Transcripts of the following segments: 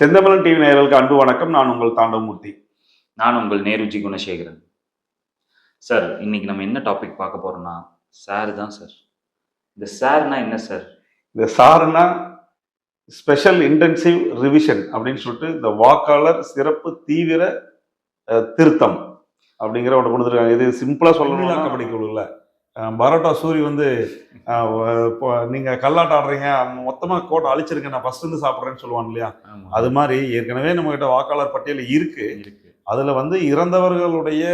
Senthamizhan TV நேயர்களுக்கு அன்பு வணக்கம். நான் உங்கள் தாண்டவமூர்த்தி. நான் உங்கள் நேருஜி குணசேகரன். சார் இன்னைக்கு நம்ம என்ன டாபிக் பார்க்க போறோம்னா சார் தான் சார். இந்த சார்னா என்ன சார்? இந்த சாருனா ஸ்பெஷல் இன்டென்சிவ் ரிவிஷன் அப்படின்னு சொல்லிட்டு இந்த வாக்காளர் சிறப்பு தீவிர திருத்தம் அப்படிங்கிற ஒன்று கொடுத்துருக்காங்க. இது சிம்பிளா சொல்லணும்னா கபடி அஹ், பரோட்டா சூரி வந்து இப்போ நீங்க கல்லாட்டம் ஆடுறீங்க மொத்தமா கோட்டை அழிச்சிருங்க நான் ஃபர்ஸ்ட் இருந்து சாப்பிட்றேன்னு சொல்லுவாங்க இல்லையா. அது மாதிரி ஏற்கனவே நம்ம கிட்ட வாக்காளர் பட்டியல் இருக்கு. அதுல வந்து இறந்தவர்களுடைய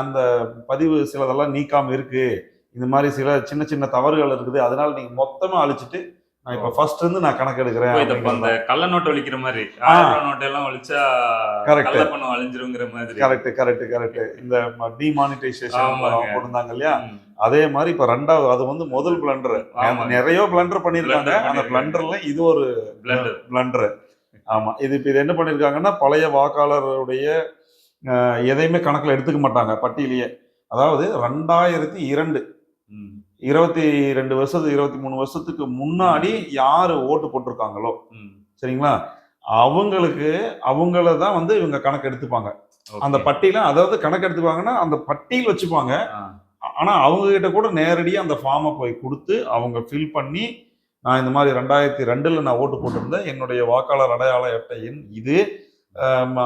அந்த பதிவு சிலதெல்லாம் நீக்காம இருக்கு. இந்த மாதிரி சில சின்ன சின்ன தவறுகள் இருக்குது. அதனால நீங்க மொத்தமா அழிச்சிட்டு நான் இப்ப ஃபர்ஸ்ட் இருந்து நான் கணக்கு எடுக்கிறேன் இப்போ இந்த அந்த கள்ள நோட்டு ஒழிக்கிற மாதிரி நோட்டு எல்லாம் ஒழிச்சா. கள்ள பணம் அழிஞ்சிருங்கிற மாதிரி கரெக்ட் கரெக்ட் கரெக்ட் இந்த டிமானிட்டைசேஷன். போட்டிருந்தாங்க இல்லையா. அதே மாதிரி இப்ப ரெண்டாவது அது வந்து முதல் பிளண்டர். நிறைய பிளண்டர் பண்ணிருக்காங்க அந்த. பிளண்டர்ல இது ஒரு. பிளண்டர் ஆமா இது இப்ப இது என்ன பண்ணிருக்காங்கன்னா பழைய வாக்காளருடைய எதையுமே கணக்குல எடுத்துக்க மாட்டாங்க பட்டியலையே அதாவது ரெண்டாயிரத்தி இரண்டு. இருபத்தி ரெண்டு வருஷத்து இருபத்தி மூணு வருஷத்துக்கு முன்னாடி யாரு ஓட்டு போட்டிருக்காங்களோ. சரிங்களா? அவங்களுக்கு அவங்கள தான் வந்து இவங்க கணக்கு எடுத்துப்பாங்க. அந்த பட்டியல அதாவது கணக்கு எடுத்துப்பாங்கன்னா அந்த பட்டியல் வச்சுப்பாங்க. ஆனா அவங்க கிட்ட கூட நேரடியா அந்த ஃபார்மை போய் கொடுத்து அவங்க ஃபில் பண்ணி நான் இந்த மாதிரி ரெண்டாயிரத்தி ரெண்டுல நான் ஓட்டு போட்டிருந்தேன். என்னுடைய வாக்காளர் அடையாள அட்டை எண் இது.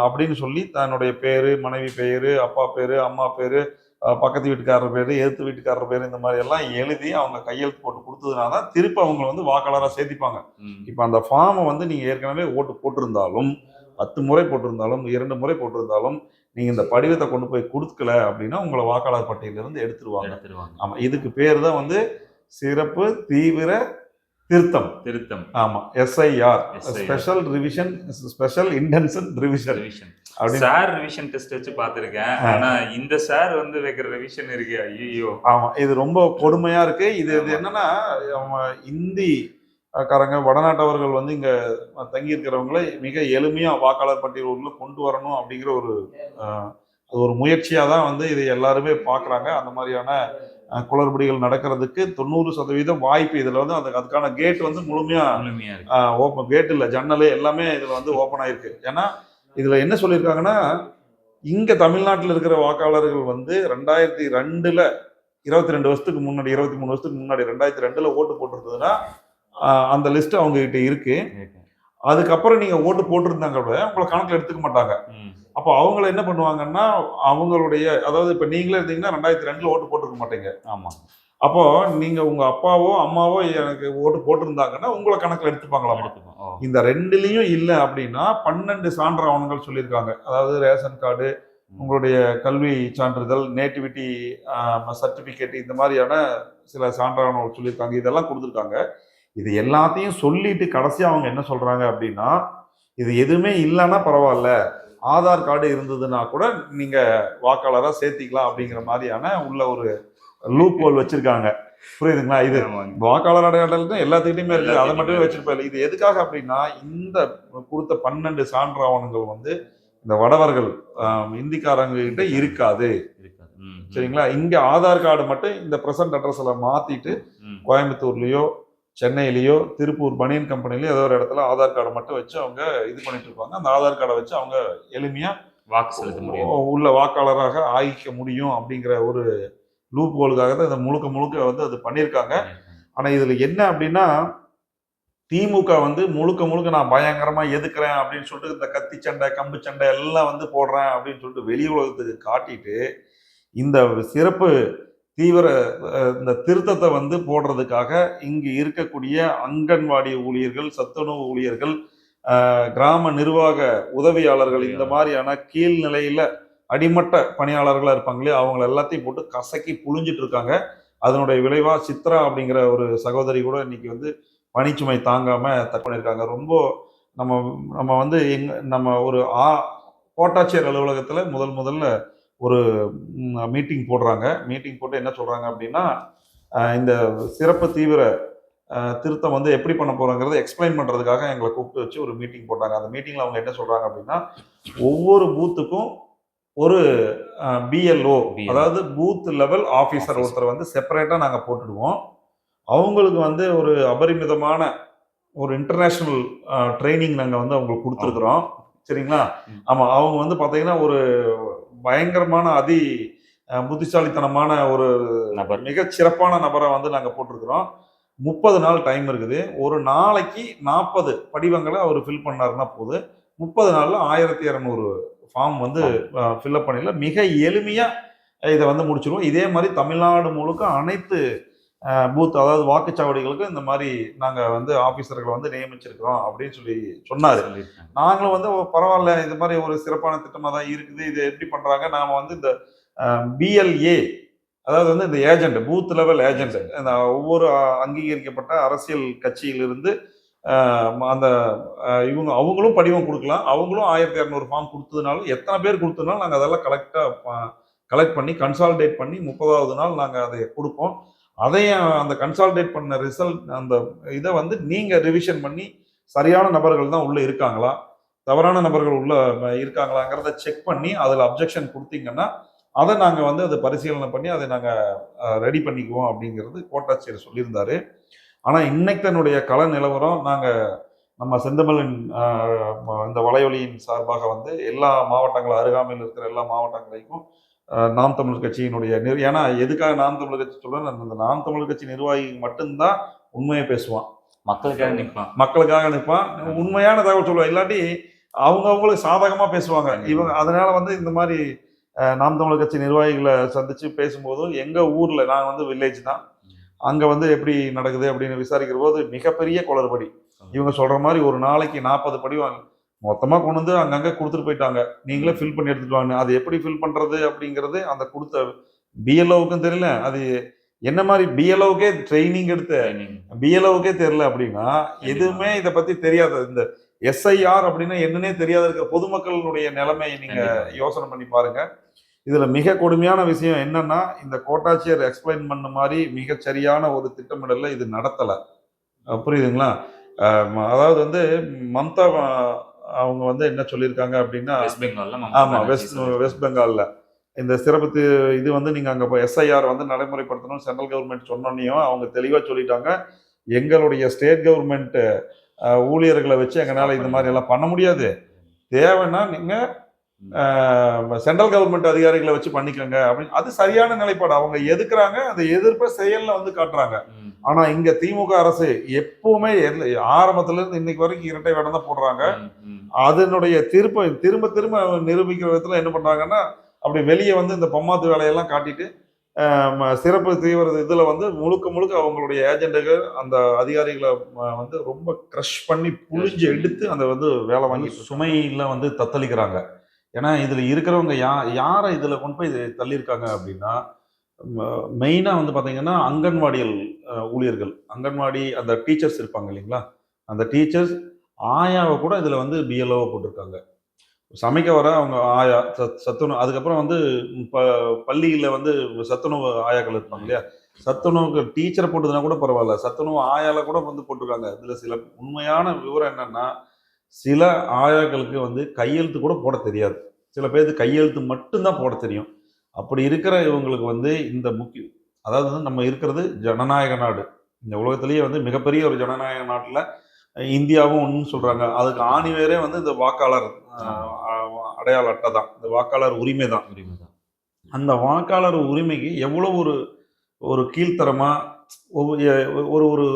அப்படின்னு சொல்லி தன்னுடைய பேரு மனைவி பேரு அப்பா பேரு அம்மா பேரு பக்கத்து வீட்டுக்காரர் பேரு எதிர்த்து வீட்டுக்காரர் பேரு இந்த மாதிரி எல்லாம் எழுதி அவங்க கையெழுத்து போட்டு கொடுத்ததுனால தான் திருப்பி அவங்க வந்து வாக்காளராக சேர்த்திப்பாங்க. இப்போ அந்த ஃபார்மை வந்து நீங்க ஏற்கனவே ஓட்டு போட்டிருந்தாலும் பத்து முறை போட்டிருந்தாலும் இரண்டு முறை போட்டிருந்தாலும் நீங்க இந்த படிவத்தை கொண்டு போய் கொடுக்கல அப்படின்னா உங்களை வாக்காளர் பட்டியலிருந்து எடுத்துருவாங்க. எடுத்துருவாங்க. ஆமா இதுக்கு பேர் தான் வந்து சிறப்பு தீவிர திருத்தம். திருத்தம். ஆமா SIR. Special revision special intention revision revision அப்படின்னு. சார் ரிவிஷன் டெஸ்ட் வச்சு பார்த்திருக்கேன். ஆனா இந்த சார் வந்து வைக்கிற ரிவிஷன் இருக்கு ஐயோ ஆமா இது ரொம்ப கொடுமையா இருக்கு. இது இது. என்னன்னா அவங்க இந்தி காரங்க வடநாட்டவர்கள் வந்து இங்க தங்கி இருக்கிறவங்களை மிக எளிமையா வாக்காளர் பட்டியல் கொண்டு வரணும் அப்படிங்கிற ஒரு அது ஒரு முயற்சியா தான் வந்து இதை எல்லாருமே பாக்குறாங்க அந்த மாதிரியான குளறுபடிகள் நடக்கிறதுக்கு தொண்ணூறு சதவீதம் வாய்ப்பு இதுல வந்து அந்த அதுக்கான கேட் வந்து முழுமையா முழுமையா இருக்கு. ஓப்பன் கேட் இல்லை ஜன்னலு எல்லாமே இதில் வந்து ஓப்பன் ஆயிருக்கு. ஏன்னா இதில் என்ன சொல்லியிருக்காங்கன்னா இங்கே தமிழ்நாட்டில் இருக்கிற வாக்காளர்கள் வந்து ரெண்டாயிரத்தி ரெண்டுல இருபத்தி ரெண்டு வருஷத்துக்கு முன்னாடி இருபத்தி மூணு வருஷத்துக்கு முன்னாடி ரெண்டாயிரத்தி ரெண்டுல ஓட்டு போட்டிருந்ததுன்னா அந்த லிஸ்ட் அவங்க கிட்ட இருக்கு. இருக்கு. அதுக்கப்புறம் நீங்க ஓட்டு போட்டிருந்தாங்க கூட உங்களை கணக்கில் எடுத்துக்க மாட்டாங்க. அப்போ அவங்கள என்ன பண்ணுவாங்கன்னா அவங்களுடைய அதாவது இப்போ நீங்களே இருந்தீங்கன்னா ரெண்டாயிரத்தி ரெண்டுல ஓட்டு போட்டிருக்க மாட்டீங்க. ஆமா. அப்போ நீங்க உங்க அப்பாவோ அம்மாவோ எனக்கு ஓட்டு போட்டிருந்தாங்கன்னா உங்களை கணக்கில் எடுத்துப்பாங்களாமா? எடுத்துப்போம். ஓ. இந்த ரெண்டுலயும் இல்ல அப்படின்னா பன்னெண்டு சான்று ஆவணங்கள் சொல்லியிருக்காங்க. அதாவது ரேஷன் கார்டு உங்களுடைய கல்வி சான்றிதழ் நேட்டிவிட்டி சர்டிபிகேட் இந்த மாதிரியான சில சான்றாவணங்கள் சொல்லியிருக்காங்க. இதெல்லாம் கொடுத்துருக்காங்க. இது எல்லாத்தையும் சொல்லிட்டு கடைசியா அவங்க என்ன சொல்றாங்க அப்படின்னா இது எதுவுமே இல்லைன்னா பரவாயில்ல. ஆதார் கார்டு இருந்ததுன்னா கூட நீங்க வாக்காளரா சேர்த்திக்கலாம் அப்படிங்கிற மாதிரியான உள்ள ஒரு லூப் ஹோல் வச்சிருக்காங்க. புரியுதுங்களா? இது. வாக்காளர் அடையாளம் தான் எல்லாத்துக்கிட்டையுமே இருக்குது. அதை மட்டுமே வச்சிருப்பாரு இது எதுக்காக அப்படின்னா இந்த கொடுத்த பன்னெண்டு சான்றாவணங்கள் வந்து இந்த வடவர்கள் இந்திக்காரங்க கிட்ட இருக்காது. சரிங்களா? இங்க ஆதார் கார்டு மட்டும் இந்த பிரசன்ட் அட்ரஸ்ல மாத்திட்டு. கோயம்புத்தூர்லயோ சென்னையிலயோ திருப்பூர் பனியன் கம்பெனிலயோ ஏதோ ஒரு இடத்துல ஆதார் கார்டை மட்டும் வச்சு அவங்க இது பண்ணிட்டு இருப்பாங்க. அந்த ஆதார் கார்டை வச்சு அவங்க எளிமையா வாக்கு செலுத்த முடியும். உள்ள வாக்காளராக ஆகிக்க முடியும் அப்படிங்கிற ஒரு லூப் கோலுக்காக தான் இதை முழுக்க முழுக்க வந்து அது பண்ணியிருக்காங்க. ஆனா இதுல என்ன அப்படின்னா திமுக வந்து முழுக்க முழுக்க நான் பயங்கரமா எதுக்குறேன் அப்படின்னு சொல்லிட்டு இந்த கத்தி சண்டை கம்பு சண்டை எல்லாம் வந்து போடுறேன் அப்படின்னு சொல்லிட்டு வெளி உலகத்துக்கு காட்டிட்டு இந்த சிறப்பு தீவிர இந்த திருத்தத்தை வந்து போடுறதுக்காக இங்கு இருக்கக்கூடிய அங்கன்வாடி ஊழியர்கள் சத்துணவு ஊழியர்கள் கிராம நிர்வாக உதவியாளர்கள் இந்த மாதிரியான கீழ்நிலையில அடிமட்ட பணியாளர்களா இருப்பாங்களே அவங்க எல்லாத்தையும் போட்டு கசக்கி புழிஞ்சிட்டு இருக்காங்க. அதனுடைய விளைவா சித்ரா அப்படிங்கிற ஒரு சகோதரி கூட இன்னைக்கு வந்து பணிச்சுமை தாங்காம தற்கொலை பண்ணியிருக்காங்க. ரொம்ப நம்ம நம்ம வந்து எங்க நம்ம ஒரு ஆ கோட்டாட்சியர் அலுவலகத்துல முதல் முதல்ல ஒரு மீட்டிங் போடுறாங்க மீட்டிங் போட்டு என்ன சொல்றாங்க அப்படின்னா இந்த சிறப்பு தீவிர திருத்தம் வந்து எப்படி பண்ண போறோங்கிறத எக்ஸ்பிளைன் பண்றதுக்காக எங்களை கூப்பிட்டு வச்சு ஒரு மீட்டிங் போட்டாங்க அந்த மீட்டிங்ல அவங்க என்ன சொல்றாங்க அப்படின்னா ஒவ்வொரு பூத்துக்கும் ஒரு பிஎல்ஓ. அதாவது பூத் லெவல் ஆஃபீஸர். ஒருத்தர் வந்து செப்பரேட்டா நாங்க போட்டுடுவோம் அவங்களுக்கு வந்து ஒரு அபரிமிதமான ஒரு இன்டர்நேஷ்னல் ட்ரைனிங் நாங்கள் வந்து அவங்களுக்கு கொடுத்துருக்குறோம் சரிங்களா. ஆமாம் அவங்க வந்து பார்த்தீங்கன்னா ஒரு பயங்கரமான அதி புத்திசாலித்தனமான ஒரு நபர். மிகச் சிறப்பான நபரை வந்து நாங்கள் போட்டிருக்கிறோம். முப்பது நாள் டைம் இருக்குது. ஒரு நாளைக்கு நாற்பது படிவங்களை அவர் ஃபில் பண்ணாருன்னா போது முப்பது நாளில் ஆயிரத்தி இரநூறு ஃபார்ம் வந்து ஃபில்அப் பண்ணிடல மிக எளிமையாக இதை வந்து முடிச்சிருவோம். இதே மாதிரி தமிழ்நாடு முழுக்க அனைத்து பூத் அதாவது வாக்குச்சாவடிகளுக்கும் இந்த மாதிரி நாங்கள் வந்து ஆஃபீஸர்களை வந்து நியமிச்சிருக்கிறோம் அப்படின்னு சொல்லி சொன்னார். நாங்களும் வந்து பரவாயில்ல இது மாதிரி ஒரு சிறப்பான திட்டமாக தான் இருக்குது. இது எப்படி பண்ணுறாங்க நாம் வந்து இந்த பிஎல்ஏ அதாவது வந்து இந்த ஏஜென்ட் பூத் லெவல் ஏஜென்ட் இந்த ஒவ்வொரு அங்கீகரிக்கப்பட்ட அரசியல் கட்சியிலிருந்து அந்த இவங்க அவங்களும் படிவம் கொடுக்கலாம். அவங்களும் ஆயிரத்தி இரநூறு ஃபார்ம் கொடுத்ததுனாலும் எத்தனை பேர் கொடுத்ததுனாலும் நாங்கள் அதெல்லாம் கலெக்டாக கலெக்ட் பண்ணி கன்சால்டேட் பண்ணி முப்பதாவது நாள் நாங்கள் அதை கொடுப்போம். அதையும் அந்த கன்சால்டேட் பண்ண ரிசல்ட் அந்த இதை வந்து நீங்கள் ரிவிஷன் பண்ணி சரியான நபர்கள் தான் உள்ளே இருக்காங்களா? தவறான நபர்கள் உள்ள இருக்காங்களாங்கிறத செக் பண்ணி அதில் அப்ஜெக்ஷன் கொடுத்தீங்கன்னா அதை நாங்கள் வந்து அதை பரிசீலனை பண்ணி அதை நாங்கள் ரெடி பண்ணிக்குவோம் அப்படிங்கிறது கோட்டாட்சியர் சொல்லியிருந்தார். ஆனால் இன்னைக்கு தன்னுடைய நிலவரம் நாங்கள் நம்ம செந்தமிழின் இந்த வலையொலியின் சார்பாக வந்து எல்லா மாவட்டங்கள் அருகாமையில் இருக்கிற எல்லா மாவட்டங்களையும் நாம் தமிழர் கட்சியினுடைய நிர் ஏன்னா எதுக்காக நாம் தமிழர் கட்சி சொல்றேன் அந்த நாம் தமிழர் கட்சி நிர்வாகி மட்டும்தான் உண்மையை பேசுவான். மக்களுக்காக நிற்பான். மக்களுக்காக நிற்பான். உண்மையான தகவல் சொல்லுவான். இல்லாட்டி அவங்க அவங்களுக்கு சாதகமா பேசுவாங்க. இவங்க அதனால வந்து இந்த மாதிரி நாம் தமிழர் கட்சி நிர்வாகிகளை சந்திச்சு பேசும்போது எங்க ஊர்ல நான் வந்து வில்லேஜ் தான். அங்க வந்து எப்படி நடக்குது அப்படின்னு விசாரிக்கிற போது மிகப்பெரிய குளறுபடி. இவங்க சொல்ற மாதிரி ஒரு நாளைக்கு நாற்பது படிவாங்க. மொத்தமா கொண்டு வந்து அங்கங்க கொடுத்துட்டு போயிட்டாங்க. நீங்களே ஃபில் பண்ணி எடுத்துட்டு வாங்க. அது எப்படி ஃபில் பண்றது அப்படிங்கிறது அந்த கொடுத்த பிஎல்ஓவுக்கும் தெரியல. அது என்ன மாதிரி பிஎல்ஓவுக்கே ட்ரைனிங் எடுத்த பிஎல்ஓவுக்கே தெரியல அப்படின்னா எதுவுமே இதை பத்தி தெரியாத. இந்த எஸ்ஐஆர் அப்படின்னா என்னன்னே தெரியாத இருக்கிற பொதுமக்களுடைய நிலைமையை நீங்க கண்டிப்பா. யோசனை பண்ணி பாருங்க. இதுல மிக கொடுமையான விஷயம் என்னன்னா இந்த கோட்டாட்சியர் எக்ஸ்பிளைன் பண்ண மாதிரி மிக சரியான ஒரு திட்டமிடல இது நடத்தல. புரியுதுங்களா? அதாவது வந்து மம்தா அவங்க வந்து என்ன சொல்லியிருக்காங்க அப்படின்னா வெஸ்ட் பெங்கால்ல ஆமா வெஸ்ட் வெஸ்ட் பெங்கால்ல இந்த சிறப்பு இது வந்து நீங்க அங்க எஸ்ஐஆர் வந்து நடைமுறைப்படுத்தணும் சென்ட்ரல் கவர்மெண்ட் சொன்னோன்னையும் அவங்க தெளிவா சொல்லிட்டாங்க. எங்களுடைய ஸ்டேட் கவர்மெண்ட் ஊழியர்களை வச்சு எங்களால இந்த மாதிரி எல்லாம் பண்ண முடியாது. தேவைன்னா நீங்க சென்ட்ரல் கவர்மெண்ட் அதிகாரிகளை வச்சு பண்ணிக்கோங்க அப்படின்னு. அது சரியான நிலைப்பாடு. அவங்க எதுக்குறாங்க? அந்த எதிர்ப்பை செயல்ல வந்து காட்டுறாங்க. ஆனா இங்க திமுக அரசு எப்பவுமே ஆரம்பத்துல இருந்து இன்னைக்கு வரைக்கும் இரட்டை வேடம் தான் போடுறாங்க. அதனுடைய திரும்ப திரும்ப திரும்ப நிரூபிக்கிற விதத்துல என்ன பண்றாங்கன்னா அப்படி வெளியே வந்து இந்த பொம்மாத்து வேலையெல்லாம் காட்டிட்டு சிறப்பு தீவிர இதுல வந்து முழுக்க முழுக்க அவங்களுடைய ஏஜென்ட்டுகள் அந்த அதிகாரிகளை வந்து ரொம்ப க்ரஷ் பண்ணி புழிஞ்சு எடுத்து அந்த வந்து வேலை வாங்கி சுமையில வந்து தத்தளிக்கிறாங்க. ஏன்னா இதுல இருக்கிறவங்க யா யாரை இதுல கொண்டு போய் இது தள்ளியிருக்காங்க அப்படின்னா மெயினா வந்து பாத்தீங்கன்னா அங்கன்வாடிகள் ஊழியர்கள். அங்கன்வாடி அந்த டீச்சர்ஸ் இருப்பாங்க இல்லைங்களா? அந்த டீச்சர்ஸ் ஆயாவை கூட இதில் வந்து பிஎல்ஓவை போட்டிருக்காங்க. சமைக்க வர அவங்க ஆயா சத் சத்துணவு அதுக்கப்புறம் வந்து ப பள்ளியில் வந்து சத்துணவு ஆயாக்கள் இருப்பாங்க இல்லையா? சத்துணவுக்கு டீச்சரை போட்டதுனா கூட பரவாயில்ல. சத்துணவு ஆயால கூட வந்து போட்டிருக்காங்க. இதில் சில உண்மையான விவரம் என்னன்னா சில ஆயாக்களுக்கு வந்து கையெழுத்து கூட போட தெரியாது. சில பேருக்கு கையெழுத்து மட்டும்தான் போட தெரியும். அப்படி இருக்கிற இவங்களுக்கு வந்து இந்த முக்கிய அதாவது வந்து நம்ம இருக்கிறது ஜனநாயக நாடு. இந்த உலகத்திலேயே வந்து மிகப்பெரிய ஒரு ஜனநாயக நாட்டில் இந்தியாவும் ஒன்றுன்னு சொல்றாங்க. அதுக்கு ஆணிவேரே வந்து இந்த வாக்காளர் அடையாள அட்டை தான். இந்த வாக்காளர் உரிமை தான். அந்த வாக்காளர் உரிமைக்கு எவ்வளோ ஒரு ஒரு கீழ்த்தரமா ஒவ்வொரு எ- ஒரு ஒரு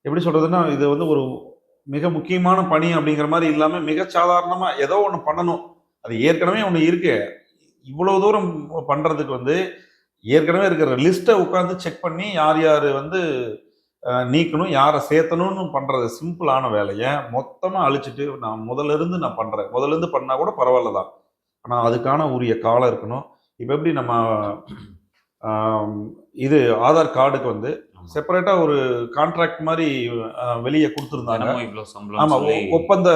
எப்படி சொல்றதுன்னா இது வந்து ஒரு மிக முக்கியமான பணி அப்படிங்கிற மாதிரி இல்லாம மிக சாதாரணமா ஏதோ ஒன்று பண்ணணும். அது ஏற்கனவே ஒன்று இருக்கு. இவ்வளவு தூரம் பண்றதுக்கு வந்து ஏற்கனவே இருக்கிற லிஸ்ட்டை உட்காந்து செக் பண்ணி யார் யார் வந்து நீக்கணும் யாரை சேர்த்தணும்னு பண்றது சிம்பிளான வேலையை மொத்தமா அழிச்சிட்டு நான் முதல்ல இருந்து நான் பண்றேன். முதல்ல இருந்து பண்ணா கூட பரவாயில்ல தான். ஆனா அதுக்கான உரிய காலம் இருக்கணும். இப்போ எப்படி நம்ம இது ஆதார் கார்டுக்கு வந்து செப்பரேட்டா ஒரு கான்ட்ராக்ட் மாதிரி வெளியே கொடுத்துருந்தாங்க. இவ்வளவு ஆமா சம்பளம் சொல்லி ஒ- ஒப்பந்த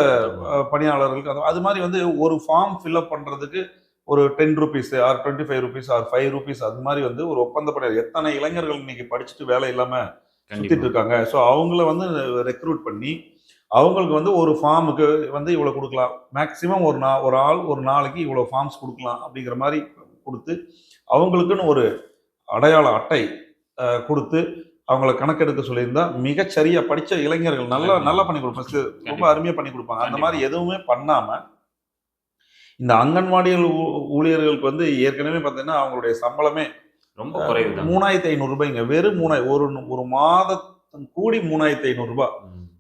பணியாளர்களுக்கு அது- அது மாதிரி வந்து ஒரு ஃபார்ம் ஃபில்அப் பண்றதுக்கு ஒரு ten rupees or twenty five rupees or five rupees அது மாதிரி வந்து ஒரு ஒப்பந்த பணியாளர். எத்தனை இளைஞர்கள் இன்னைக்கு படிச்சுட்டு வேலை இல்லாம சுத்திட்டு கண்டிப்பா. இருக்காங்க ஸோ அவங்கள வந்து ரெக்ரூட் பண்ணி அவங்களுக்கு வந்து ஒரு ஃபார்முக்கு வந்து இவ்வளோ கொடுக்கலாம். மேக்ஸிமம் ஒரு நா ஒரு ஆள் ஒரு நாளைக்கு இவ்வளோ ஃபார்ம்ஸ் கொடுக்கலாம் அப்படிங்கிற மாதிரி கொடுத்து அவங்களுக்குன்னு ஒரு அடையாள அட்டை கொடுத்து அவங்கள கணக்கெடுக்க சொல்லியிருந்தா மிகச்சரியா படிச்ச இளைஞர்கள் நல்லா நல்லா பண்ணி கொடுப்பாங்க. ரொம்ப கண்டிப்பா. அருமையா பண்ணி கொடுப்பாங்க. அந்த. மாதிரி எதுவுமே பண்ணாம இந்த அங்கன்வாடிகள் ஊழியர்களுக்கு வந்து ஏற்கனவே பார்த்தீங்கன்னா அவங்களுடைய சம்பளமே ரொம்ப குறைவு மூணாயிரத்தி ஐநூறு ரூபாய்ங்க. வெறும் மூணாய் ஒரு ஒரு மாதம் கூடி மூணாயிரத்தி ஐநூறு ரூபாய்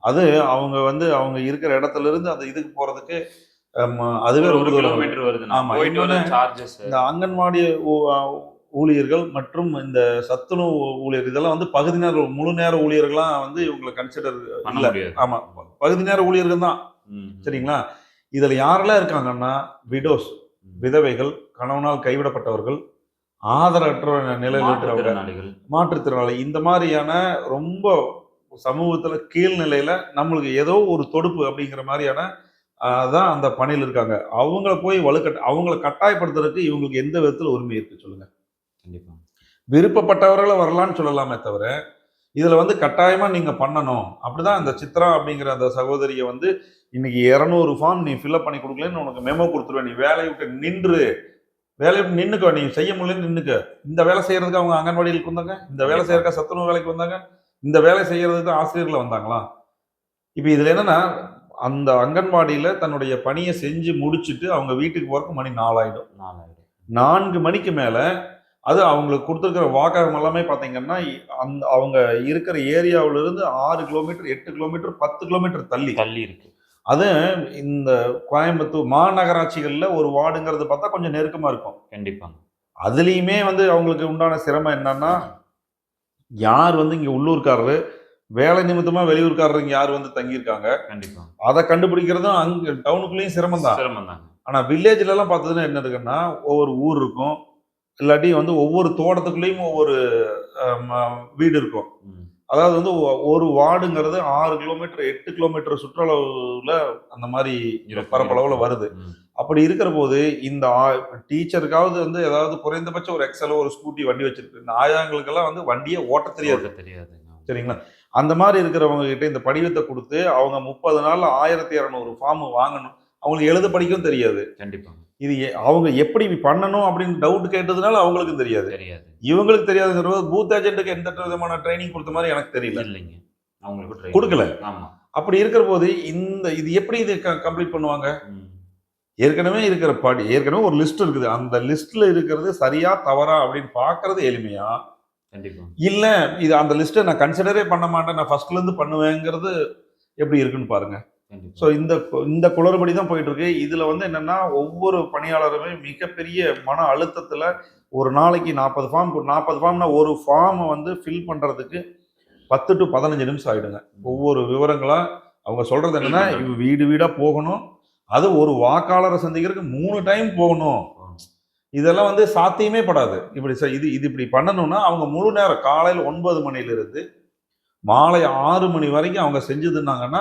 அது அவங்க வந்து அவங்க இருக்கிற இடத்துல இருந்து அந்த இதுக்கு போறதுக்கு அதுவே ரொம்ப கிலோமீட்டர் வருது ஆமா, சார்ஜஸ் இந்த அங்கன்வாடி ஊழியர்கள் மற்றும் இந்த சத்துணவு ஊழியர் இதெல்லாம் வந்து பகுதி நேர முழு நேர ஊழியர்கள்லாம் வந்து இவங்களை கன்சிடர் பண்ண இல்ல. முடியாது. ஆமா பகுதி நேர ஊழியர்கள் தான். சரிங்களா? இதுல யாரெல்லாம் இருக்காங்கன்னா விடோஸ். விதவைகள் கணவனால் கைவிடப்பட்டவர்கள் ஆதரவற்ற நிலையில் மாற்றுத்திறனாளி இந்த மாதிரியான ரொம்ப சமூகத்துல கீழ்நிலையில நம்மளுக்கு ஏதோ ஒரு தொடுப்பு அப்படிங்கிற மாதிரியான தான் அந்த பணியில் இருக்காங்க. அவங்கள போய் வலுக்கட்ட அவங்கள கட்டாயப்படுத்துறதுக்கு இவங்களுக்கு எந்த விதத்துல உரிமை இருக்கு சொல்லுங்க. கண்டிப்பா. விருப்பப்பட்டவர்களை வரலான்னு சொல்லலாமே தவிர இதுல வந்து கட்டாயமா நீங்க பண்ணணும். அப்படிதான் இந்த சித்ரா அப்படிங்கிற அந்த சகோதரியை வந்து இன்னைக்கு இரநூறு ஃபார்ம் நீ ஃபில்அப் பண்ணி கொடுக்கலன்னு உனக்கு மெமோ கொடுத்துருவேன். நீ வேலையை விட்டு நின்று வேலையை விட்டு நின்னுக்க நீ செய்ய முடியலன்னு நின்னுக்க. இந்த வேலை செய்யறதுக்கு அவங்க அங்கன்வாடிகளுக்கு வந்தாங்க இந்த வேலை செய்யறதுக்கு சத்துணவு வேலைக்கு வந்தாங்க இந்த வேலை செய்யறதுக்கு ஆசிரியர்கள் வந்தாங்களா? இப்போ இதுல என்னன்னா அந்த அங்கன்வாடியில தன்னுடைய பணியை செஞ்சு முடிச்சுட்டு அவங்க வீட்டுக்கு போறதுக்கு மணி நாலாயிடும். நாலாயிரம் நான்கு மணிக்கு மேல அது அவங்களுக்கு கொடுத்துருக்கிற வாக்ககம் எல்லாமே பார்த்தீங்கன்னா அந்த அவங்க இருக்கிற ஏரியாவுல இருந்து ஆறு கிலோமீட்டர் எட்டு கிலோமீட்டர் பத்து கிலோமீட்டர் தள்ளி. தள்ளி இருக்கு. அது இந்த கோயம்புத்தூர் மாநகராட்சிகள்ல ஒரு வார்டுங்கிறது பார்த்தா கொஞ்சம் நெருக்கமா இருக்கும். கண்டிப்பாங்க அதுலேயுமே வந்து அவங்களுக்கு உண்டான சிரமம் என்னன்னா யார் வந்து இங்க உள்ளூர்காரரு? வேலை நிமித்தமா வெளியூர்காரர் இங்க யார் வந்து தங்கியிருக்காங்க? கண்டிப்பா. அதை கண்டுபிடிக்கிறதும் அங்க டவுனுக்குள்ளேயும் சிரமம் தான் சிரமம் தாங்க ஆனா வில்லேஜ்ல எல்லாம் பார்த்ததுன்னா என்ன இருக்குன்னா ஒவ்வொரு ஊர் இருக்கும். இல்லாட்டி வந்து ஒவ்வொரு தோட்டத்துக்குள்ளேயும் ஒவ்வொரு வீடு இருக்கும். அதாவது வந்து ஒரு வார்டுங்கிறது ஆறு கிலோமீட்டர் எட்டு கிலோமீட்டர் சுற்றளவுல அந்த மாதிரி பரப்பளவுல. வருது. அப்படி இருக்கிற போது இந்த டீச்சருக்காவது வந்து ஏதாவது குறைந்தபட்சம் ஒரு எக்ஸலோ ஒரு ஸ்கூட்டி வண்டி வச்சிருக்கு. இந்த ஆயாங்களுக்கெல்லாம் வந்து வண்டியை ஓட்ட தெரியாது. தெரியாதுங்க சரிங்களா? அந்த மாதிரி இருக்கிறவங்க கிட்ட இந்த படிவத்தை கொடுத்து அவங்க முப்பது நாள்ல ஆயிரத்தி இரநூறு ஃபார்ம் வாங்கணும். அவங்களுக்கு எழுத படிக்கவும் தெரியாது. கண்டிப்பா இது அவங்க எப்படி பண்ணணும் அப்படின்னு டவுட் கேட்டதுனால அவங்களுக்கும் தெரியாது. தெரியாது. இவங்களுக்கு தெரியாதுங்கிற பூத் ஏஜென்ட்டுக்கு எந்த விதமான ட்ரைனிங் கொடுத்த மாதிரி எனக்கு தெரியல. இல்லைங்க. அவங்களுக்கு. கொடுக்கல. ஆமா. அப்படி இருக்கிற போது இந்த இது எப்படி இது கம்ப்ளீட் பண்ணுவாங்க. ஏற்கனவே இருக்கிற படி ஏற்கனவே ஒரு லிஸ்ட் இருக்குது. அந்த லிஸ்ட்ல இருக்கிறது சரியா தவறா அப்படின்னு பார்க்கிறது எளிமையா? கண்டிப்பா. இல்ல இது அந்த லிஸ்ட்டை நான் கன்சிடரே பண்ண மாட்டேன். நான் ஃபர்ஸ்ட்ல இருந்து பண்ணுவேங்கிறது எப்படி இருக்குன்னு பாருங்க. கண்டிப்பா ஸோ இந்த இந்த குளறுபடி தான் போயிட்டு இருக்கு இதுல வந்து என்னன்னா ஒவ்வொரு பணியாளருமே மிகப்பெரிய மன அழுத்தத்துல ஒரு நாளைக்கு நாற்பது ஃபார்ம் நாற்பது ஃபார்ம்னா ஒரு ஃபார்மை வந்து ஃபில் பண்றதுக்கு பத்து டு பதினஞ்சு நிமிஷம் ஆயிடுங்க. ஒவ்வொரு விவரங்களா அவங்க சொல்றது என்னன்னா வீடு வீடா போகணும். அது ஒரு வாக்காளரை சந்திக்கிறதுக்கு மூணு டைம் போகணும். இதெல்லாம் வந்து சாத்தியமே படாது. இப்படி இது இது இப்படி பண்ணணும்னா அவங்க முழு நேரம் காலையில் ஒன்பது மணிலிருந்து மாலை ஆறு மணி வரைக்கும் அவங்க செஞ்சதுன்னாங்கன்னா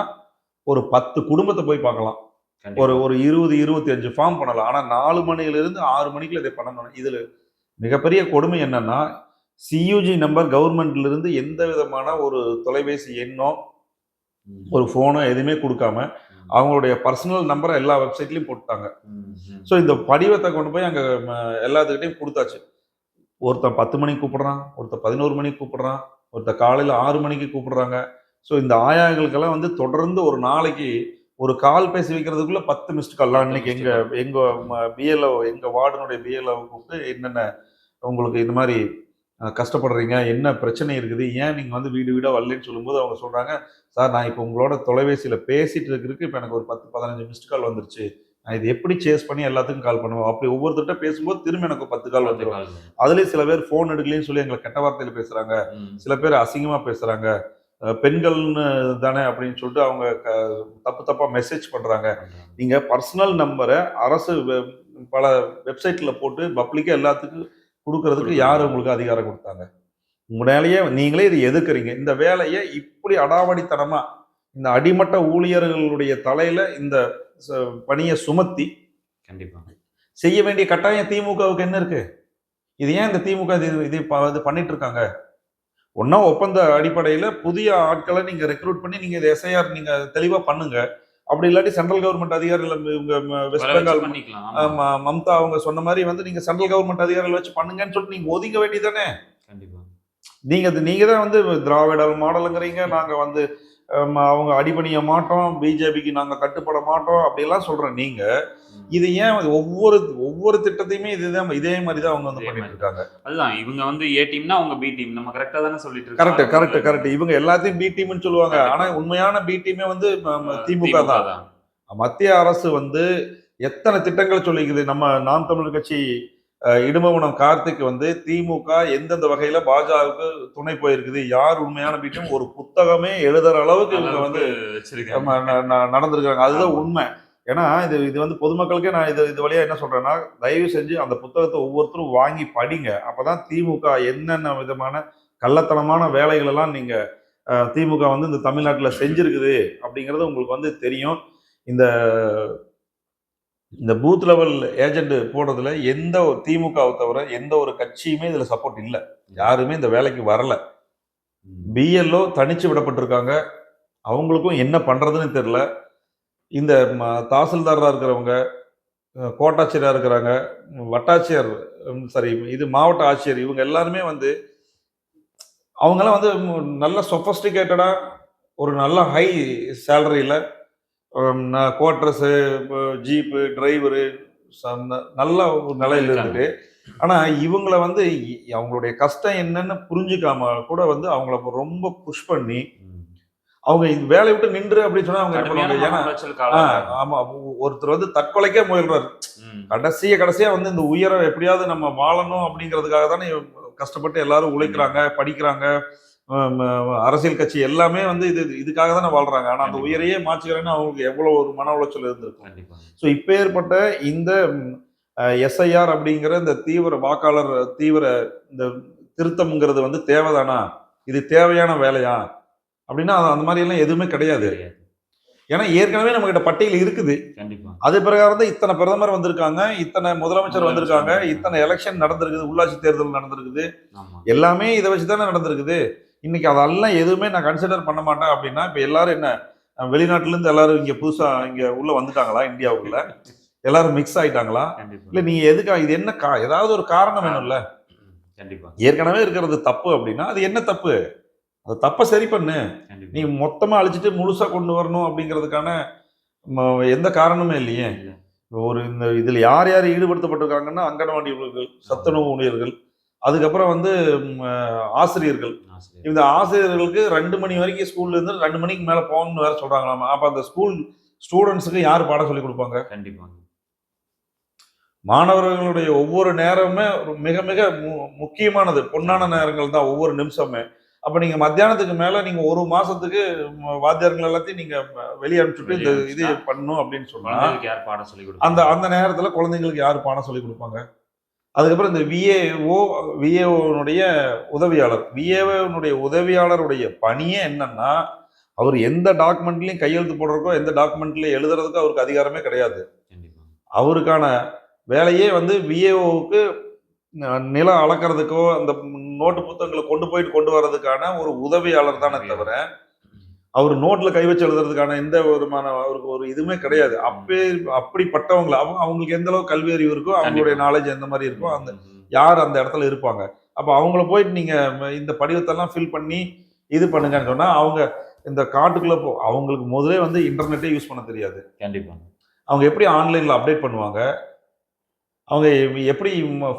ஒரு பத்து குடும்பத்தை போய் பார்க்கலாம். ஒரு ஒரு இருபது இருபத்தி அஞ்சு ஃபார்ம் பண்ணலாம் ஆனால் நாலு மணிலிருந்து ஆறு மணிக்குள்ள இதை பண்ணணும் இதில் மிகப்பெரிய கொடுமை என்னன்னா சியூஜி நம்பர் கவர்மெண்ட்ல இருந்து எந்த விதமான ஒரு தொலைபேசி எண்ணோ. ஒரு ஃபோனோ எதுவுமே கொடுக்காம. அவங்களுடைய பர்சனல் நம்பரை எல்லா வெப்சைட்லையும் போட்டாங்க. ஸோ இந்த படிவத்தை கொண்டு போய் அங்கே எல்லாத்துக்கிட்டையும் கொடுத்தாச்சு ஒருத்தன் பத்து மணிக்கு கூப்பிடுறான் ஒருத்தன் பதினோரு மணிக்கு கூப்பிடுறான் ஒருத்தன் காலையில் ஆறு மணிக்கு கூப்பிடுறாங்க ஸோ இந்த ஆயாங்களுக்கெல்லாம் வந்து தொடர்ந்து ஒரு நாளைக்கு ஒரு கால் பேசி வைக்கிறதுக்குள்ள பத்து மிஸ்டு கால்லாம் இன்னைக்கு எங்க எங்க பிஎல்ஓ எங்க வார்டனுடைய பிஎல்ஓ கூப்பிட்டு என்னென்ன உங்களுக்கு இந்த மாதிரி கஷ்டப்படுறீங்க என்ன பிரச்சனை இருக்குது ஏன் நீங்க வந்து வீடு வீடா வரலன்னு சொல்லும்போது அவங்க சொல்றாங்க சார் நான் இப்போ உங்களோட தொலைபேசியில பேசிட்டு இருக்கிறதுக்கு இப்போ எனக்கு ஒரு பத்து பதினஞ்சு மிஸ்டு கால் வந்துருச்சு. நான் இது எப்படி சேஸ் பண்ணி எல்லாத்துக்கும் கால் பண்ணுவோம் அப்படி ஒவ்வொருத்தர்கிட்ட பேசும்போது திரும்ப எனக்கு பத்து கால் வந்துடும். அதுலயும் சில பேர் ஃபோன் எடுக்கலன்னு சொல்லி எங்களை கெட்ட வார்த்தையில பேசுறாங்க. ம். சில பேர் அசிங்கமா பேசுறாங்க. அஹ் பெண்கள்னு தானே அப்படின்னு சொல்லிட்டு அவங்க க- தப்பு தப்பா மெசேஜ் பண்றாங்க. பண்றாங்க. நீங்க பர்சனல் நம்பரை அரசு பல வெப்சைட்ல போட்டு பப்ளிக்கா எல்லாத்துக்கும் கொடுக்கறதுக்கு. யார் உங்களுக்கு அதிகாரம் கொடுத்தாங்க? உங்களாலேயே நீங்களே இது எதுக்குறீங்க இந்த வேலையை இப்படி அடாவடித்தனமா இந்த அடிமட்ட ஊழியர்களுடைய தலையில இந்த பணியை சுமத்தி கண்டிப்பா. செய்ய வேண்டிய கட்டாயம் திமுகவுக்கு என்ன இருக்கு? இது ஏன் இந்த திமுக இது இது பண்ணிட்டு இருக்காங்க? ஒன்னா ஒப்பந்த அடிப்படையில புதிய ஆட்களை நீங்க ரெக்ரூட் பண்ணி நீங்க இது எஸ்ஐஆர் நீங்க தெளிவா பண்ணுங்க. அப்படி இல்லாட்டி சென்ட்ரல் கவர்மெண்ட் அதிகாரிகள் இவங்க வெஸ்ட் பெங்கால் பண்ணிக்கலாம். ஆமா. ஆமா, மம்தா அவங்க சொன்ன மாதிரி வந்து நீங்க சென்ட்ரல் கவர்மெண்ட் அதிகாரிகள் வச்சு பண்ணுங்கன்னு சொல்லிட்டு நீங்க ஒதுங்க வேண்டியதானே கண்டிப்பா. நீங்க நீங்க தான் வந்து திராவிடர் மாடலுங்கிறீங்க. நாங்க வந்து அவங்க அடிபணிய மாட்டோம். பிஜேபிக்கு நாங்க கட்டுப்பட மாட்டோம். அப்படிலாம் சொல்றோம் நீங்க இது ஏன் ஒவ்வொரு ஒவ்வொரு திட்டத்தையுமே இதுதான் இதே மாதிரி தான் அவங்க வந்து பண்ணிட்டு. இருக்காங்க. அதுதான் இவங்க வந்து ஏ டீம்னா அவங்க பி டீம் நம்ம கரெக்டா தானே சொல்லிட்டு கரெக்ட் கரெக்ட் கரெக்ட் இவங்க எல்லாத்தையும் பி டீம்னு சொல்லுவாங்க. ஆனா உண்மையான பி டீமே வந்து திமுக தான். மத்திய அரசு வந்து எத்தனை திட்டங்களை சொல்லிக்குது? நம்ம நாம் தமிழர் கட்சி அஹ், இடும்பவனம் கார்த்திக் வந்து திமுக எந்தெந்த வகையில பாஜகவுக்கு துணை போயிருக்குது? யார் உண்மையான பீட்டும் ஒரு புத்தகமே எழுதுற அளவுக்கு இவங்க வந்து நடந்திருக்காங்க. அதுதான். உண்மை. ஏன்னா இது இது வந்து பொதுமக்களுக்கே நான் இது இது வழியா என்ன சொல்றேன்னா தயவு செஞ்சு அந்த புத்தகத்தை ஒவ்வொருத்தரும் வாங்கி படிங்க. அப்பதான் திமுக என்னென்ன விதமான கள்ளத்தனமான வேலைகள் எல்லாம் நீங்க அஹ், திமுக வந்து இந்த தமிழ்நாட்டில் செஞ்சிருக்குது அப்படிங்கிறது உங்களுக்கு வந்து தெரியும். இந்த இந்த பூத் லெவல் ஏஜென்ட் போடுறதுல எந்த ஒரு திமுகவை தவிர எந்த ஒரு கட்சியுமே இதுல சப்போர்ட் இல்லை. யாருமே இந்த வேலைக்கு வரல. பிஎல்ஓ தனிச்சு விடப்பட்டிருக்காங்க. அவங்களுக்கும் என்ன பண்றதுன்னு தெரியல. இந்த ம- தாசில்தாரா இருக்கிறவங்க அஹ், கோட்டாட்சியரா இருக்கிறாங்க வட்டாட்சியர் சாரி இது மாவட்ட ஆட்சியர் இவங்க எல்லாருமே வந்து அவங்கெல்லாம் வந்து நல்ல சொஃபஸ்டிகேட்டடா ஒரு நல்ல ஹை சேலரியில் குவார்டர்ஸு ஜீப்பு டிரைவரு நல்ல ஒரு நிலையில இருந்துட்டு ஆனா இவங்கள வந்து அவங்களுடைய கஷ்டம் என்னன்னு புரிஞ்சுக்காம கூட வந்து அவங்கள ரொம்ப புஷ் பண்ணி அவங்க இந்த வேலையை விட்டு நின்று அப்படின்னு சொன்னா அவங்க என்ன பண்ணுவாங்க? ஆமா. ஒருத்தர் வந்து தற்கொலைக்கே முயல்றாரு. கடைசிய கடைசியா வந்து இந்த உயர எப்படியாவது நம்ம வாழணும் அப்படிங்கிறதுக்காக தானே கஷ்டப்பட்டு எல்லாரும் உழைக்கிறாங்க படிக்கிறாங்க. அரசியல் கட்சி எல்லாமே வந்து இது இதுக்காக தானே வாழ்றாங்க. ஆனா அந்த. உயரையே மாற்றுகிறேன்னு அவங்களுக்கு எவ்வளவு ஒரு மன உளைச்சல் இருந்திருக்கும். ஸோ இப்போ ஏற்பட்ட இந்த எஸ்ஐஆர் அப்படிங்கிற இந்த தீவிர வாக்காளர் தீவிர இந்த திருத்தம்ங்கிறது வந்து தேவைதானா? இது தேவையான வேலையா? அப்படின்னா அந்த மாதிரி எல்லாம் எதுவுமே கிடையாது. ஏன்னா ஏற்கனவே நம்ம கிட்ட பட்டியல் இருக்குது. கண்டிப்பா. அது பிரகாரம் தான் இத்தனை பிரதமர் வந்திருக்காங்க இத்தனை முதலமைச்சர் வந்திருக்காங்க இத்தனை எலெக்ஷன் நடந்திருக்குது உள்ளாட்சி தேர்தல் நடந்திருக்குது. எல்லாமே இதை வச்சு தானே நடந்திருக்குது. இன்னைக்கு அதெல்லாம் எதுவுமே நான் கன்சிடர் பண்ண மாட்டேன் அப்படின்னா இப்போ எல்லாரும் என்ன வெளிநாட்டுல இருந்து எல்லாரும் இங்க புதுசா இங்க உள்ள வந்துட்டாங்களா இந்தியாவுக்குள்ள? எல்லாரும் மிக்ஸ் ஆயிட்டாங்களா? இல்ல நீங்க எதுக்கா இது என்ன கா ஏதாவது ஒரு காரணம் வேணும்ல. கண்டிப்பா. ஏற்கனவே இருக்கிறது தப்பு அப்படின்னா அது என்ன தப்பு? அது தப்பை சரி பண்ணு. நீ மொத்தமா அழிச்சிட்டு முழுசா கொண்டு வரணும் அப்படிங்கிறதுக்கான எந்த காரணமே இல்லையே. இல்ல. ஒரு இந்த இதுல யார் யார் ஈடுபடுத்தப்பட்டிருக்காங்கன்னா அங்கன்வாடி ஊழியர்கள் சத்துணவு ஊழியர்கள் அதுக்கப்புறம் வந்து ஆசிரியர்கள். ஆசிரியர். இந்த ஆசிரியர்களுக்கு ரெண்டு மணி வரைக்கும் ஸ்கூல்ல இருந்து ரெண்டு மணிக்கு மேல போகணும்னு வேற சொல்றாங்களாமா? அப்ப அந்த ஸ்கூல் ஸ்டூடெண்ட்ஸுக்கு யார் பாடம் சொல்லி கொடுப்பாங்க? கண்டிப்பா மாணவர்களுடைய ஒவ்வொரு நேரமுமே மிக மிக மு- முக்கியமானது. பொன்னான நேரங்கள் தான் ஒவ்வொரு நிமிஷமே அப்ப நீங்க மத்தியானத்துக்கு மேல நீங்க ஒரு மாசத்துக்கு ம- வாத்தியார்கள் எல்லாத்தையும் நீங்க ம- வெளிய அனுப்பிச்சுட்டு இந்த இது பண்ணணும் அப்படின்னு சொன்னா குழந்தைகளுக்கு யார் பாடம் சொல்லி அந்த கொடுப்பாங்க? அந்த நேரத்துல குழந்தைங்களுக்கு யார் பாடம் சொல்லி கொடுப்பாங்க? அதுக்கப்புறம் இந்த விஏஓ விஏஓனுடைய உதவியாளர். விஏஓனுடைய உதவியாளருடைய பணியே என்னன்னா அவர் எந்த டாக்குமெண்ட்லயும் கையெழுத்து போடுறதுக்கோ எந்த டாக்குமெண்ட்லயும் எழுதுறதுக்கோ அவருக்கு அதிகாரமே கிடையாது. அவருக்கான வேலையே வந்து விஏஓவுக்கு நிலம் அளக்கிறதுக்கோ அந்த நோட்டு புத்தகங்களை கொண்டு போயிட்டு கொண்டு வர்றதுக்கான ஒரு உதவியாளர் தானே தவிர அவர் நோட்ல கை வச்சு எழுதுறதுக்கான எந்த விதமான அவருக்கு ஒரு இதுவுமே கிடையாது. அப்பே அப்படிப்பட்டவங்கள அவங்க அவங்களுக்கு எந்த அளவுக்கு கல்வி அறிவு இருக்கோ அவங்களுடைய நாலேஜ் எந்த மாதிரி இருக்கோ அந்த யார் அந்த இடத்துல இருப்பாங்க. அப்ப அவங்கள போயிட்டு நீங்க இந்த படிவத்தெல்லாம் ஃபில் பண்ணி இது பண்ணுங்கன்னு சொன்னா அவங்க இந்த காட்டுக்குள்ள போ அவங்களுக்கு முதலே வந்து இன்டர்நெட்டே யூஸ் பண்ண தெரியாது. கண்டிப்பா. அவங்க எப்படி ஆன்லைன்ல அப்டேட் பண்ணுவாங்க? அவங்க எப்படி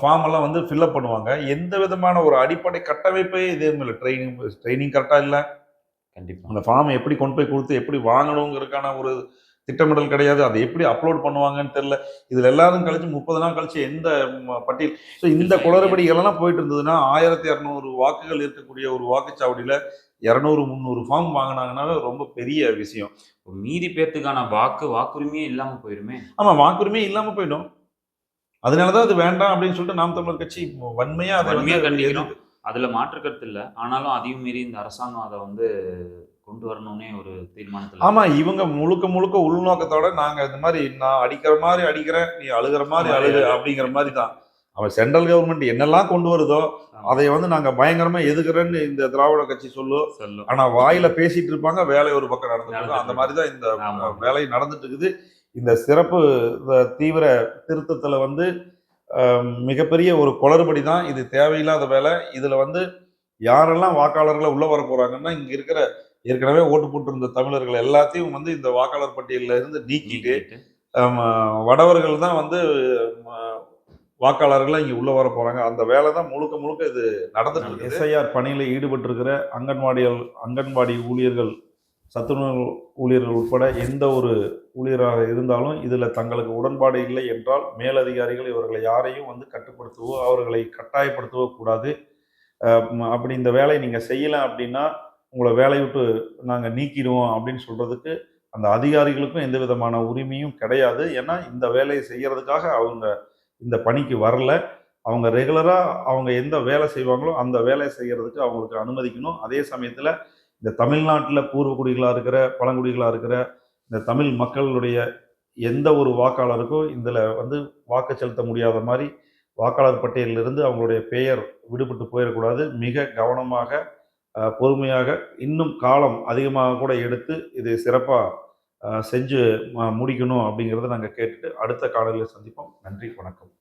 ஃபார்ம் எல்லாம் வந்து ஃபில்அப் பண்ணுவாங்க? எந்த விதமான ஒரு அடிப்படை கட்டமைப்பே இதே இல்லை. ட்ரைனிங் ட்ரைனிங் கரெக்டாக இல்லை. கண்டிப்பா. அந்த ஃபார்ம் எப்படி கொண்டு போய் கொடுத்து எப்படி வாங்கணுங்கிறதுக்கான ஒரு திட்டமிடல் கிடையாது. அதை எப்படி அப்லோட் பண்ணுவாங்கன்னு தெரியல. இதுல எல்லாரும் கழிச்சு முப்பது நாள் கழிச்சு எந்த பட்டியல் ஸோ இந்த குளறுபடிகள் எல்லாம் போயிட்டு இருந்ததுன்னா ஆயிரத்தி இரநூறு வாக்குகள் இருக்கக்கூடிய ஒரு வாக்குச்சாவடியில இரநூறு முந்நூறு ஃபார்ம் வாங்கினாங்கன்னாவே ரொம்ப பெரிய விஷயம். மீதி பேர்த்துக்கான வாக்கு வாக்குரிமையே இல்லாம போயிருமே. ஆமா வாக்குரிமையே இல்லாம போயிடும். அதனாலதான் அது வேண்டாம் அப்படின்னு சொல்லிட்டு நாம் தமிழர் கட்சி வன்மையா அதை வன்மையா வந்து கண்டிக்கிறோம். அதுல மாற்று கருத்து இல்ல. ஆனாலும் அதையும் மீறி இந்த அரசாங்கம் அதை வந்து கொண்டு வரணும்னே ஒரு தீர்மானத்துல ஆமா இவங்க முழுக்க முழுக்க உள்நோக்கத்தோட நாங்க இந்த மாதிரி நான் அடிக்கிற மாதிரி அடிக்கிறேன் நீ அழுகிற மாதிரி அழுகு அப்படிங்கிற மாதிரி தான் அவன் சென்ட்ரல் கவர்மெண்ட் என்னெல்லாம் கொண்டு வருதோ. அதை வந்து நாங்க பயங்கரமா எதுக்குறேன்னு இந்த திராவிட கட்சி சொல்லும் சொல்லும். ஆனா வாயில பேசிட்டு இருப்பாங்க வேலை ஒரு பக்கம் நடந்துட்டு அந்த மாதிரி தான் இந்த. வேலை நடந்துட்டு இருக்குது. இந்த சிறப்பு தீவிர திருத்தத்துல வந்து மிகப்பெரிய ஒரு குளறுபடி தான் இது தேவையில்லாத வேலை. இதுல வந்து யாரெல்லாம் வாக்காளர்களை உள்ள வர போறாங்கன்னா இங்க இருக்கிற ஏற்கனவே ஓட்டு போட்டிருந்த தமிழர்கள் எல்லாத்தையும் வந்து இந்த வாக்காளர் பட்டியலில் இருந்து நீக்கிட்டு வடவர்கள் தான் வந்து ம, வாக்காளர்களா இங்க உள்ள வர போறாங்க. அந்த வேலை தான் முழுக்க முழுக்க இது நடந்துட்டு இருக்கு எஸ்ஐஆர் பணியில் ஈடுபட்டிருக்கிற அங்கன்வாடிகள் அங்கன்வாடி ஊழியர்கள் சத்துணவு ஊழியர்கள் உட்பட எந்த ஒரு ஊழியராக இருந்தாலும் இதில் தங்களுக்கு உடன்பாடு இல்லை என்றால் மேலதிகாரிகள் இவர்களை யாரையும் வந்து கட்டுப்படுத்தவோ அவர்களை கட்டாயப்படுத்தவோ கூடாது. அப்படி இந்த வேலையை நீங்கள் செய்யலை அப்படின்னா உங்களை வேலையை விட்டு நாங்கள் நீக்கிடுவோம் அப்படின்னு சொல்கிறதுக்கு அந்த அதிகாரிகளுக்கும் எந்த விதமான உரிமையும் கிடையாது. ஏன்னா இந்த வேலையை செய்கிறதுக்காக அவங்க இந்த பணிக்கு வரல. அவங்க ரெகுலராக அவங்க எந்த வேலை செய்வாங்களோ அந்த வேலையை செய்கிறதுக்கு அவங்களுக்கு அனுமதிக்கணும். அதே சமயத்தில் இந்த தமிழ்நாட்டில் பூர்வக்குடிகளாக இருக்கிற பழங்குடிகளாக இருக்கிற இந்த தமிழ் மக்களுடைய எந்த ஒரு வாக்காளருக்கும் இதில் வந்து வாக்கு செலுத்த முடியாத மாதிரி வாக்காளர் பட்டியலிலிருந்து அவங்களுடைய பெயர் விடுபட்டு போயிடக்கூடாது. மிக கவனமாக பொறுமையாக இன்னும் காலம் அதிகமாக கூட எடுத்து இதை சிறப்பாக செஞ்சு முடிக்கணும் அப்படிங்கிறத நாங்கள் கேட்டுட்டு அடுத்த காலையில் சந்திப்போம். நன்றி வணக்கம்.